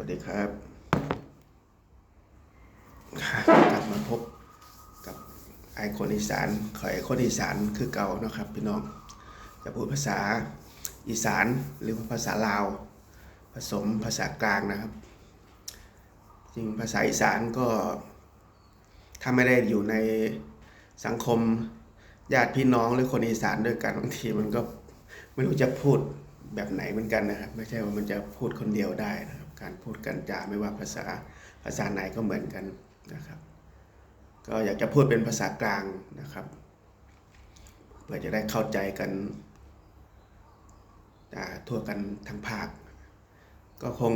วัสดีครับ กลับมาพบกับไอคอนอีสานขอไอคอนอีสานคือเก่านะครับพี่น้อง จะพูดภาษาอีสานหรือภาษาลาว ผสมภาษากลางนะครับ จริงภาษาอีสานก็ถ้าไม่ได้อยู่ในสังคมญาติพี่น้องหรือคนอีสานด้วยกันบางทีมันก็ไม่รู้จะพูดแบบไหนเหมือนกันนะครับ ไม่ใช่ว่ามันจะพูดคนเดียวได้นะครับ การพูดกันจาไม่ว่าภาษาภาษาไหนก็เหมือนกันนะครับ ก็อยากจะพูดเป็นภาษากลางนะครับเพื่อจะได้เข้าใจกันทั่วกันทั้งภาค ก็คง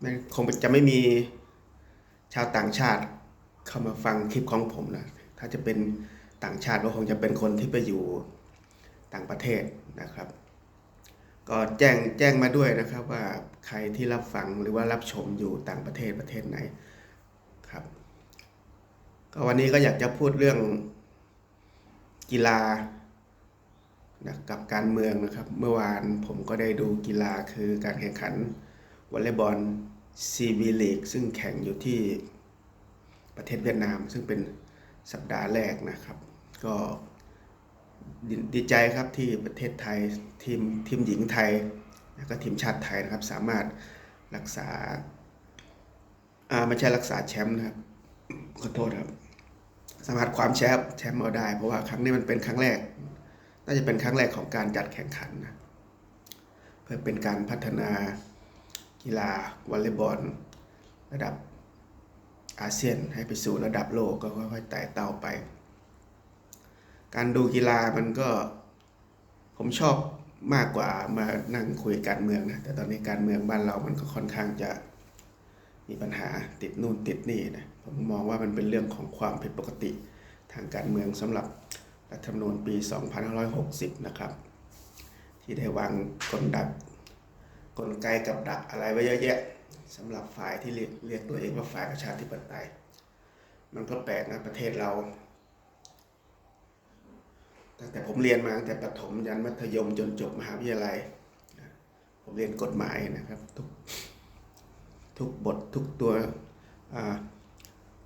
ไม่คงจะไม่มีชาวต่างชาติเข้ามาฟังคลิปของผมนะถ้าจะเป็นต่างชาติก็คงจะเป็นคนที่ไปอยู่ต่างประเทศนะครับ ก็แจ้งแจ้งมาด้วยนะครับว่าใครที่รับฟังหรือว่ารับชมอยู่ต่างประเทศประเทศไหนครับก็วันนี้ก็อยากจะพูดเรื่องกีฬานะกับการเมืองนะครับ เมื่อวานผมก็ได้ดูกีฬาคือการแข่งขันวอลเลย์บอลซีบีลีกซึ่งแข่งอยู่ที่ประเทศเวียดนาม ซึ่งเป็นสัปดาห์แรกนะครับ ก็ ดดีใจครับที่ประเทศไทยทีมทีมหญิงไทย แล้วก็ทีมชาติไทยนะครับ สามารถรักษาอ่าไม่ใช่รักษาแชมป์นะครับขอโทษครับ สามารถความแชมป์แชมป์เอาได้ เพราะว่าครั้งนี้มันเป็นครั้งแรก น่าจะเป็นครั้งแรกของการจัดแข่งขันนะเพื่อเป็นการพัฒนากีฬาวอลเลย์บอลระดับอาเซียนให้ไปสู่ระดับโลกก็ค่อยๆไต่เต้าไป การดูกีฬามันก็ ผมชอบมากกว่ามานั่งคุยการเมืองนะ แต่ตอนนี้การเมืองบ้านเรามันก็ค่อนข้างจะมีปัญหาติดนู่นติดนี่นะ ผมมองว่ามันเป็นเรื่องของความผิดปกติทางการเมืองสำหรับรัฐธรรมนูญปี 2560 นะครับ ที่ได้วางกลดักกลไกกับดักอะไรไว้เยอะแยะสำหรับฝ่ายที่เรียกเรียกตัวเองว่าฝ่ายประชาธิปไตย มันก็แปลกนะประเทศเรา ตั้งแต่ผมเรียนมาตั้งแต่ประถมยันมัธยมจนจบมหาวิทยาลัย ผมเรียนกฎหมายนะครับ ทุกทุกบททุกตัว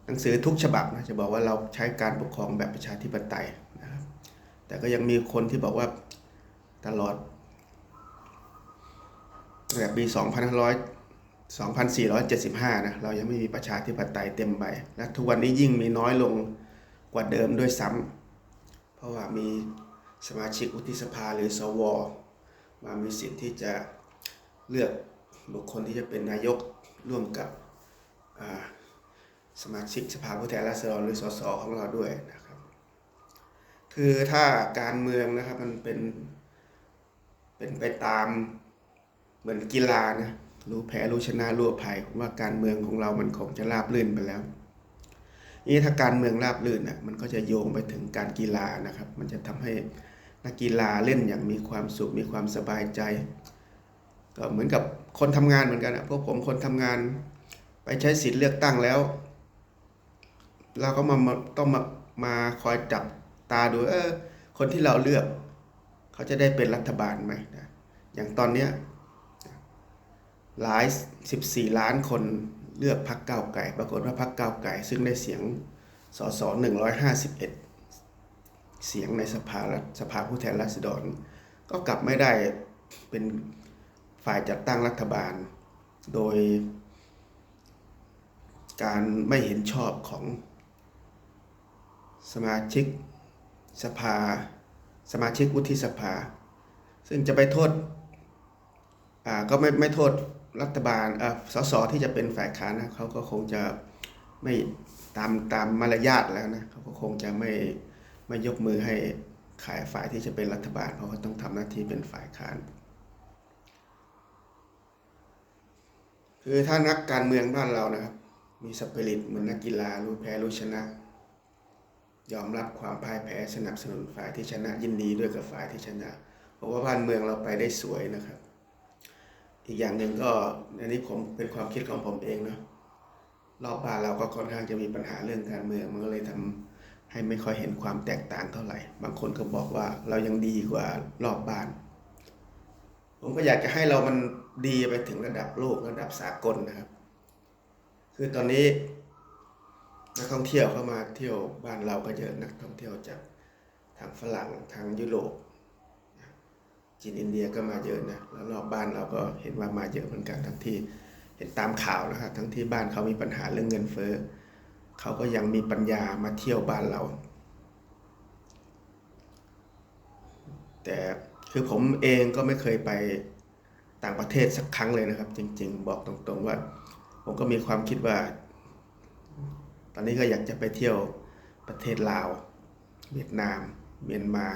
หนังสือทุกฉบับนะจะบอกว่าเราใช้การปกครองแบบประชาธิปไตยนะครับ แต่ก็ยังมีคนที่บอกว่าตลอดตั้งแต่ปี 2500 2475 นะ เรายังไม่มีประชาธิปไตยเต็มใบ และทุกวันนี้ยิ่งมีน้อยลงกว่าเดิมด้วยซ้ำ ราะว่ามีสมาชิกวุฒิสภาหรือสวมามีสิทธิ์ที่จะเลือกบุคคลที่จะเป็นนายกร่วมกับสมาชิกสภาผู้แทนราษฎรหรือสสของเราด้วยนะครับ คือถ้าการเมืองนะครับมันเป็นเป็นไปตามเหมือนกีฬานะรู้แพ้รู้ชนะรู้ภัยผมว่าการเมืองของเรามันคงจะราบรื่นไปแล้ว นี่ถ้าการเมืองราบรื่นน่ะมันก็จะโยงไปถึงการกีฬานะครับ มันจะทำให้นักกีฬาเล่นอย่างมีความสุขมีความสบายใจ ก็เหมือนกับคนทำงานเหมือนกันนะพวกผมคนทำงานไปใช้สิทธิ์เลือกตั้งแล้ว เราก็มามาต้องมามาคอยจับตาดูเออคนที่เราเลือก เขาจะได้เป็นรัฐบาลไหมนะอย่างตอนเนี้ยหลาย 14 ล้านคน เลือกพรรคก้าวไก่ ปรากฏว่าพรรคก้าวไก่ ซึ่งได้เสียงสส151 เสียงในสภารัฐสภาผู้แทนราษฎร ก็กลับไม่ได้เป็นฝ่ายจัดตั้งรัฐบาล โดย การไม่เห็นชอบของสมาชิกสภา สมาชิกวุฒิสภา ซึ่งจะไปโทษอ่าก็ไม่ไม่โทษ รัฐบาลสสที่จะเป็นฝ่ายค้านนะเขาก็คงจะไม่ตามตามมารยาทแล้วนะเขาก็คงจะไม่ไม่ยกมือให้ขายฝ่ายที่จะเป็นรัฐบาล เพราะเขาต้องทำหน้าที่เป็นฝ่ายค้านคือถ้านักการเมืองบ้านเรานะครับ มีสปิริตเหมือนนักกีฬารู้แพ้รู้ชนะ ยอมรับความพ่ายแพ้สนับสนุนฝ่ายที่ชนะยินดีด้วยกับฝ่ายที่ชนะ เพราะว่าบ้านเมืองเราไปได้สวยนะครับ อีกอย่างหนึ่งก็อันนี้ผมเป็นความคิดของผมเองเนาะรอบบ้านเราก็ค่อนข้างจะมีปัญหาเรื่องการเมืองมันก็เลยทำให้ไม่ค่อยเห็นความแตกต่างเท่าไหร่ บางคนก็บอกว่าเรายังดีกว่ารอบบ้าน ผมก็อยากจะให้เรามันดีไปถึงระดับโลกระดับสากลนะครับ คือตอนนี้นักท่องเที่ยวเข้ามาเที่ยวบ้านเราก็เยอะนักท่องเที่ยวจากทางฝรั่งทางยุโรป จีนอินเดียก็มาเยอะนะแล้วรอบบ้านเราก็เห็นว่ามาเยอะเหมือนกันทั้งที่เห็นตามข่าวนะครับทั้งที่บ้านเขามีปัญหาเรื่องเงินเฟ้อเขาก็ยังมีปัญญามาเที่ยวบ้านเรา แต่คือผมเองก็ไม่เคยไปต่างประเทศสักครั้งเลยนะครับ จริง ๆ บอกตรงๆว่า ผมก็มีความคิดว่า ตอนนี้ก็อยากจะไปเที่ยวประเทศลาว เวียดนาม เมียนมา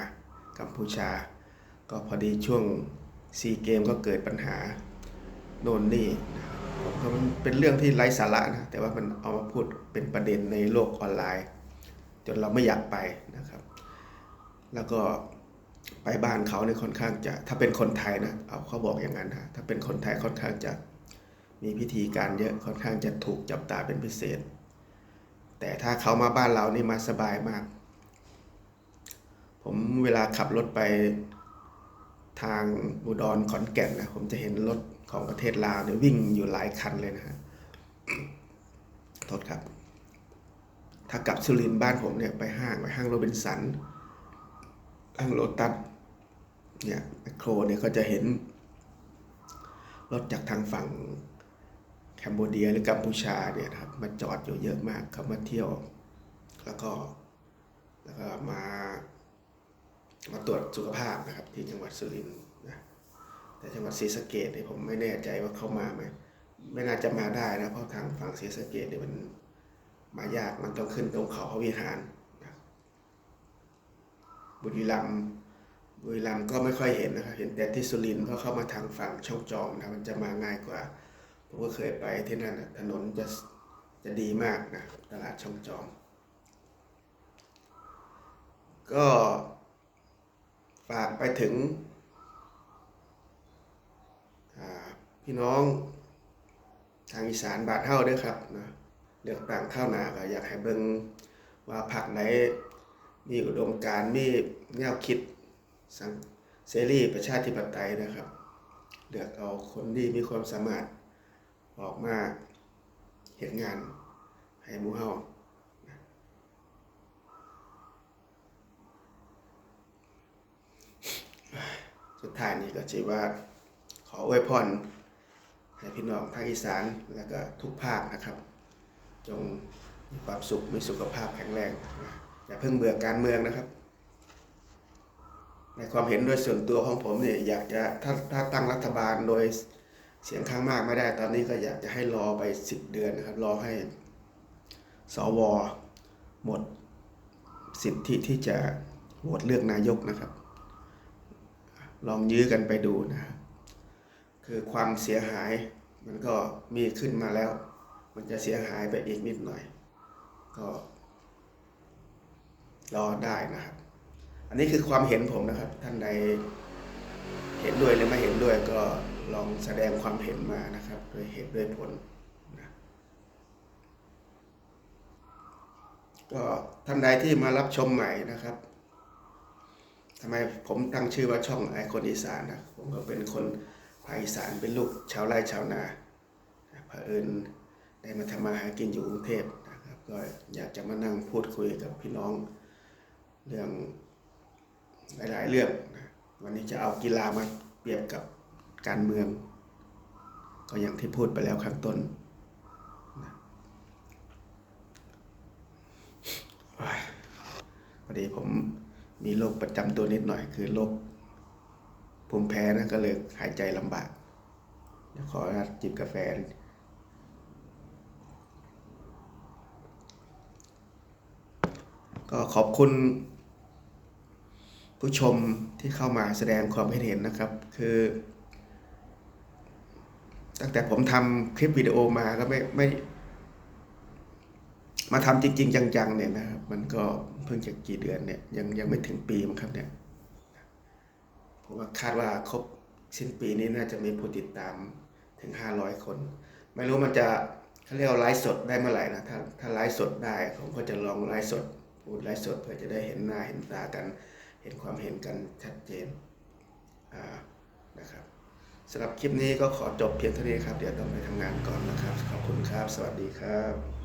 กัมพูชา ก็พอดีช่วงซีเกมก็เกิดปัญหาโน่นนี่มก็มันเป็นเรื่องที่ไร้สาระนะแต่ว่ามันเอามาพูดเป็นประเด็นในโลกออนไลน์ จนเราไม่อยากไปนะครับ แล้วก็ไปบ้านเขาเนี่ยค่อนข้างจะถ้าเป็นคนไทยนะเอาเขาบอกอย่างนั้นนะถ้าเป็นคนไทยค่อนข้างจะมีพิธีการเยอะค่อนข้างจะถูกจับตาเป็นพิเศษ แต่ถ้าเขามาบ้านเรานี่มาสบายมาก ผมเวลาขับรถไป ทางอุดรขอนแก่นนะผมจะเห็นรถของประเทศลาวเนี่ยวิ่งอยู่หลายคันเลยนะฮะโทษครับ ถ้ากลับสุรินทร์บ้านผมเนี่ยไปห้างไปห้างโรบินสันห้างโลตัสเนี่ยแมคโครเนี่ยก็จะเห็นรถจากทางฝั่งแคนเบเดียหรือกัมพูชาเนี่ยครับมาจอดอยู่เยอะมากเขามาเที่ยว แล้วก็แล้วก็มามา ตรวจสุขภาพนะครับ ที่จังหวัดสุรินทร์นะแต่จังหวัดศรีสะเกดเนี่ยผมไม่แน่ใจว่าเขามาไหมไม่น่าจะมาได้นะเพราะทางฝั่งศรีสะเกดเนี่ยมันมายากมันต้องขึ้นตรงเขาพระวิหารนะบุรีรัมย์บุรีรัมย์ก็ไม่ค่อยเห็นนะครับเห็นแต่ที่สุรินทร์ก็เข้ามาทางฝั่งช่องจอมนะมันจะมาง่ายกว่า ผมก็เคยไปที่นั่นนะถนนจะจะดีมากนะตลาดช่องจอม ก็ ฝากไปถึงพี่น้องทางอีสานบาทเท่าด้วยครับนะเลือกตั้งเข้าหนาก็อยากให้เบิงว่าพรรคไหนมีอุดมการมีแนวคิดสังเสรีประชาธิปไตยนะครับ เลือกเอาคนที่มีความสามารถออกมาเห็นงานให้มูเฮา สุดท้ายนี้ก็ถือว่าขออวยพรให้พี่น้องภาคอีสานแล้วก็ทุกภาคนะครับ จงมีความสุขมีสุขภาพแข็งแรงอย่าเพิ่งเบื่อการเมืองนะครับ ในความเห็นโดยส่วนตัวของผมเนี่ยอยากจะถ้าถ้าตั้งรัฐบาลโดยเสียงข้างมากไม่ได้ตอนนี้ก็อยากจะให้รอไปสิบเดือนนะครับ รอให้สวหมดสิทธิที่จะโหวตเลือกนายกนะครับ ลองยื้อกันไปดูนะครับคือความเสียหายมันก็มีขึ้นมาแล้ว มันจะเสียหายไปอีกนิดหน่อย ก็รอได้นะครับ อันนี้คือความเห็นผมนะครับ ท่านใดเห็นด้วยหรือไม่เห็นด้วยก็ลองแสดงความเห็นมานะครับด้วยเหตุด้วยผลนะก็ท่านใดที่มารับชมใหม่นะครับ ทำไมผมตั้งชื่อว่าช่องไอคนอีสานนะผมก็เป็นคนภาคอีสานเป็นลูกชาวไร่ชาวนาเผอิญได้มาทำมาหากินอยู่กรุงเทพนะครับก็อยากจะมานั่งพูดคุยกับพี่น้องเรื่องหลาย ๆ เรื่องนะวันนี้จะเอากีฬามาเปรียบกับการเมือง ก็อย่างที่พูดไปแล้วข้างต้นนะพอดีผม มีโรคประจำตัวนิดหน่อยคือโรคภูมิแพ้นะก็เลยหายใจลำบากเดี๋ยวขอนุญาตจิบกาแฟ ก็ขอบคุณ ผู้ชมที่เข้ามาแสดงความคิดเห็นนะครับ คือ ตั้งแต่ผมทำคลิปวิดีโอมาก็ไม่ไม่ มาทำจริง ๆ จังๆเนี่ยนะครับมันก็เพิ่งจะกี่เดือนเนี่ยยังยังไม่ถึงปีมั้งครับเนี่ยผมว่าคาดว่าครบสิ้นปีนี้น่าจะมีผู้ติดตามถึงห้าร้อยคน ไม่รู้มันจะเขาเรียกว่าไลฟ์สดได้เมื่อไหร่นะถ้าถ้าไลฟ์สดได้ผมก็จะลองไลฟ์สดพูดไลฟ์สดเพื่อจะได้เห็นหน้าเห็นตากัน เห็นความเห็นกันชัดเจนอ่านะครับสำหรับคลิปนี้ก็ขอจบเพียงเท่านี้ครับ เดี๋ยวต้องไปทำงานก่อนนะครับ ขอบคุณครับ สวัสดีครับ